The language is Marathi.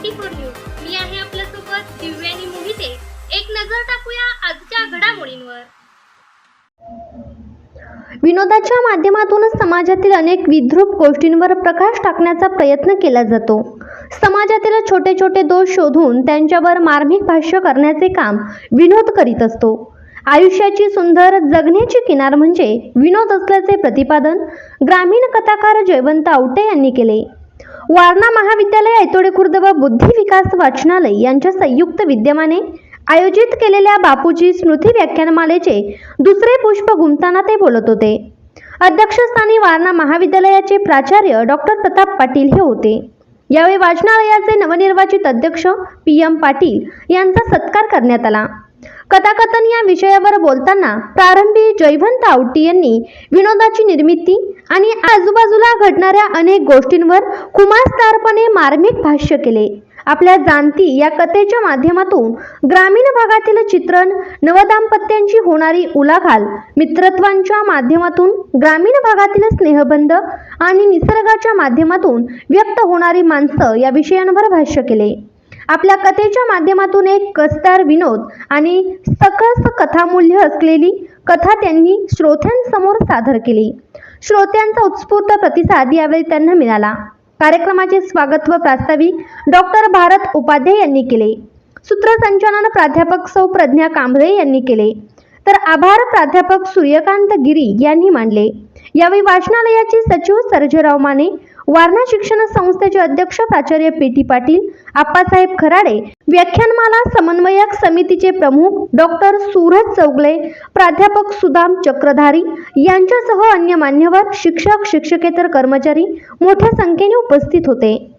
ट्वेंटी फोर न्यूज मी आहे आपल्यासोबत दिव्या मोहिते. एक नजर टाकूया आजच्या घडामोडींवर. विनोदाच्या माध्यमातून समाजातील अनेक विद्रूप गोष्टींवर प्रकाश टाकण्याचा प्रयत्न केला जातो. समाजातील छोटे छोटे दोष शोधून त्यांच्यावर मार्मिक भाष्य करण्याचे काम विनोद करीत असतो. आयुष्याची सुंदर जगण्याची किनार म्हणजे विनोद असल्याचे प्रतिपादन ग्रामीण कथाकार जयवंत आवटे यांनी केले. वारणा महाविद्यालय ऐतोडे खुर्द व बुद्धी विकास वाचनालय यांच्या संयुक्त विद्यमाने आयोजित केलेल्या बापूजी स्मृती व्याख्यानमालेचे दुसरे पुष्प गुंतताना ते बोलत होते. अध्यक्षस्थानी वारणा महाविद्यालयाचे प्राचार्य डॉक्टर प्रताप पाटील हे होते. यावेळी वाचनालयाचे नवनिर्वाचित अध्यक्ष पी. एम. पाटील यांचा सत्कार करण्यात आला. कथाकथन या विषयावर बोलताना प्रारंभी जयवंत आवटी यांनी विनोदाची निर्मिती आणि आजूबाजूला घडणाऱ्या अनेक गोष्टींवर खुमासदारपणे मार्मिक भाष्य केले. आपल्या जाणती या कथेच्या माध्यमातून ग्रामीण भागातील चित्रण नवदाम्पत्यांची होणारी उलाघाल मित्रत्वांच्या माध्यमातून ग्रामीण भागातील स्नेहबंध आणि निसर्गाच्या माध्यमातून व्यक्त होणारी माणसं या विषयांवर भाष्य केले. आपल्या कथेच्या माध्यमातून एक कसदार विनोद आणि सकस कथामूल्य असलेली कथा त्यांनी श्रोत्यांसमोर सादर केली. श्रोत्यांचा उत्स्फूर्त प्रतिसाद यावेळी त्यांना मिळाला. कार्यक्रमाचे स्वागत व प्रास्ताविक डॉक्टर भारत उपाध्याय यांनी केले. सूत्रसंचालन प्राध्यापक सौ प्रज्ञा कांबळे यांनी केले. तर आभार प्राध्यापक सूर्यकांत गिरी यांनी मांडले. यावेळी वाचनालयाचे सचिव सर्जराव माने वारणा शिक्षण संस्थेचे अध्यक्ष प्राचार्य पी टी पाटील आप्पासाहेब खराडे व्याख्यानमाला समन्वयक समितीचे प्रमुख डॉक्टर सूरज चौगले प्राध्यापक सुदाम चक्रधारी यांच्यासह अन्य मान्यवर शिक्षक शिक्षकेतर कर्मचारी मोठ्या संख्येने उपस्थित होते.